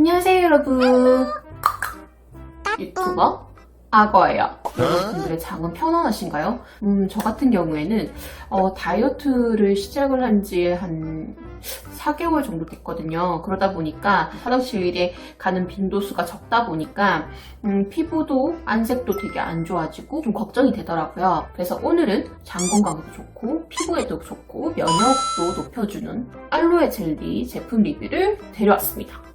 안녕하세요 여러분. 유튜버? 악어예요. 여러분들의 장은 편안하신가요? 음, 저 같은 경우에는 어, 다이어트를 시작을 한지한 4개월 정도 됐거든요. 그러다 보니까 화장실에 가는 빈도수가 적다 보니까 음, 피부도 안색도 되게 안 좋아지고 좀 걱정이 되더라고요. 그래서 오늘은 장 건강에도 좋고 피부에도 좋고 면역도 높여주는 알로에 젤리 제품 리뷰를 데려왔습니다. 자,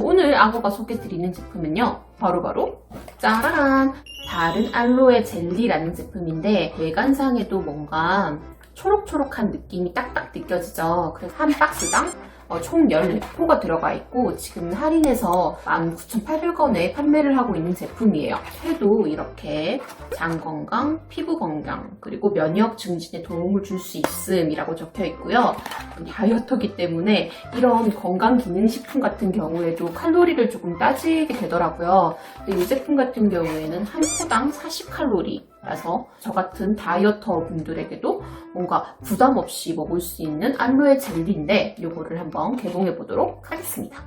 오늘 악어가 소개드리는 제품은요. 바로 바로 짜라란! 다른 알로에 젤리라는 제품인데 외관상에도 뭔가 초록초록한 느낌이 딱딱 느껴지죠. 그래서 한 박스당 어, 총 14포가 들어가 있고 지금 할인해서 19,800원에 판매를 하고 있는 제품이에요. 해도 이렇게 장 건강, 피부 건강, 그리고 면역 증진에 도움을 줄 수 있음이라고 적혀 있고요. 다이어터기 때문에 이런 건강 기능 식품 같은 경우에도 칼로리를 조금 따지게 되더라고요. 근데 이 제품 같은 경우에는 한 포당 40칼로리 라서 저 같은 다이어터 분들에게도 뭔가 부담 없이 먹을 수 있는 알로에 젤리인데 이거를 한번 개봉해 보도록 하겠습니다.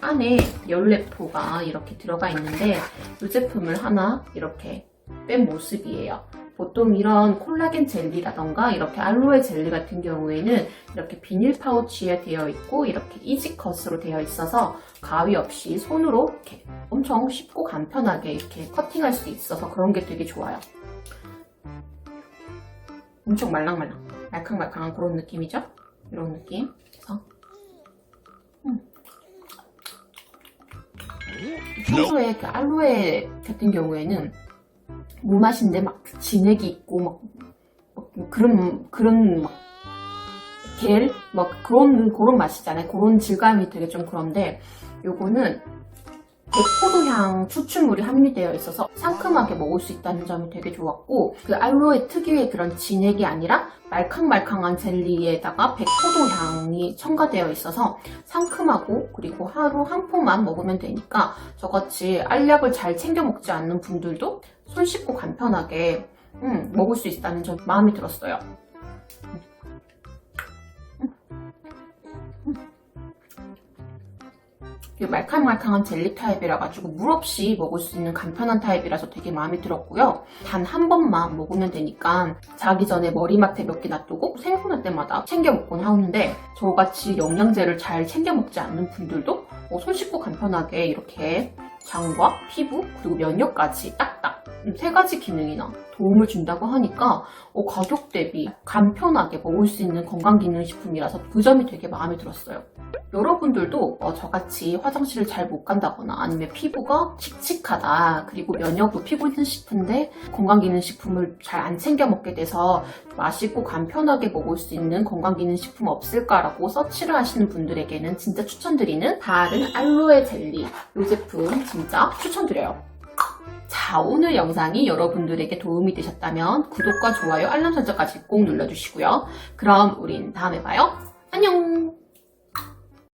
안에 14포가 이렇게 들어가 있는데 이 제품을 하나 이렇게 뺀 모습이에요. 보통 이런 콜라겐 젤리라던가 이렇게 알로에 젤리 같은 경우에는 이렇게 비닐 파우치에 되어 있고 이렇게 이지컷으로 되어 있어서 가위 없이 손으로 이렇게 엄청 쉽고 간편하게 이렇게 커팅할 수 있어서 그런 게 되게 좋아요. 엄청 말랑말랑, 말캉말캉한 그런 느낌이죠? 이런 느낌. 그래서 평소에 그 알로에 같은 경우에는 무맛인데 막 진액이 있고 막, 막 그런 그런 막 겔? 막 그런 그런 맛이잖아요. 그런 질감이 되게 좀 그런데 요거는 백 포도향 추출물이 함유되어 있어서 상큼하게 먹을 수 있다는 점이 되게 좋았고 그 알로에 특유의 그런 진액이 아니라 말캉말캉한 젤리에다가 백포도향이 첨가되어 있어서 상큼하고 그리고 하루 한 포만 먹으면 되니까 저같이 알약을 잘 챙겨 먹지 않는 분들도 손 씻고 간편하게 음, 먹을 수 있다는 점 마음에 들었어요. 말캉말캉한 젤리 타입이라 가지고 물 없이 먹을 수 있는 간편한 타입이라서 되게 마음에 들었고요. 단 한 번만 먹으면 되니까 자기 전에 머리맡에 몇 개 놔두고 생각날 때마다 챙겨 먹곤 하는데 저같이 영양제를 잘 챙겨 먹지 않는 분들도 어, 손 씻고 간편하게 이렇게 장과 피부 그리고 면역까지 딱딱 세 가지 기능이나 도움을 준다고 하니까 어, 가격 대비 간편하게 먹을 수 있는 건강기능식품이라서 그 점이 되게 마음에 들었어요. 여러분들도 어, 저같이 화장실을 잘 못 간다거나 아니면 피부가 칙칙하다 그리고 면역도 피부는 싶은데 건강기능식품을 잘 안 챙겨 먹게 돼서 맛있고 간편하게 먹을 수 있는 건강기능식품 없을까라고 서치를 하시는 분들에게는 진짜 추천드리는 다른 알로에 젤리 이 제품 진짜 추천드려요. 자, 오늘 영상이 여러분들에게 도움이 되셨다면 구독과 좋아요, 알람 설정까지 꼭 눌러주시고요. 그럼 우린 다음에 봐요. 안녕!